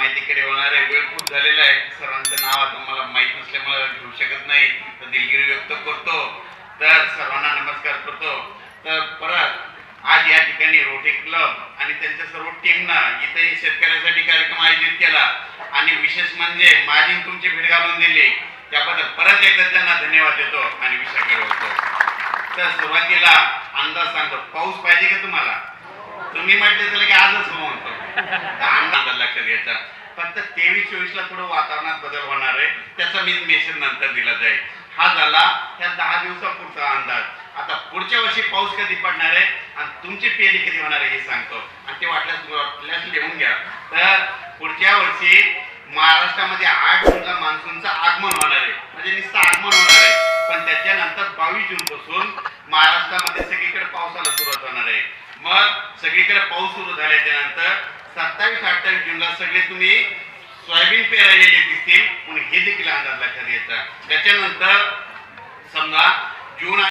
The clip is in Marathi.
माहितीकडे होणार आहे वेळ खूप झालेला आहे. सर्वांचं नाव आता मला माहीत नसल्यामुळे घेऊ शकत नाही. तर दिलगिरी व्यक्त करतो. तर सर्वांना नमस्कार करतो. तर परत आज या ठिकाणी रोटरी क्लब आणि त्यांच्या सर्व टीमनं इथे शेतकऱ्यांसाठी कार्यक्रम आयोजित केला. आणि विशेष म्हणजे माझी तुमची भेट घालून दिली. त्याबद्दल परत एकदा त्यांना धन्यवाद देतो आणि विषयाकडे होतो तर सुरुवातीला अंदाज सांगतो. पाऊस पाहिजे का तुम्हाला? तुम्ही म्हटले तर की आजच हो म्हणतो. लक्षात घ्यायचा. फक्त तेवीस चोवीस ला थोडं वातावरणात बदल होणार आहे. त्याचा मी मेसेज नंतर दिला जाईल. हा झाला त्या दहा दिवसापुरचा अंदाज. आता पुढच्या वर्षी पाऊस कधी पडणार आहे आणि तुमची पेरी कधी होणार आहे हे सांगतो. आणि ते वाटल्यास वाटल्यास लिहून घ्या. तर पुढच्या वर्षी महाराष्ट्रामध्ये आठ जूनला मान्सूनचं आगमन होणार आहे. म्हणजे नुसतं आगमन होणार आहे. पण त्याच्यानंतर बावीस जून पासून महाराष्ट्रामध्ये सगळीकडे पावसाला सुरुवात होणार आहे मग सगळीकडे पाऊस सुरू झाल्याच्यानंतर सत्तावीस अठ्ठावीस जूनला सगळे तुम्ही सोयाबीन पेरायलेले दिसतील. पण हे देखील अंदाज लक्षात घ्यायचा त्याच्यानंतर समजा जून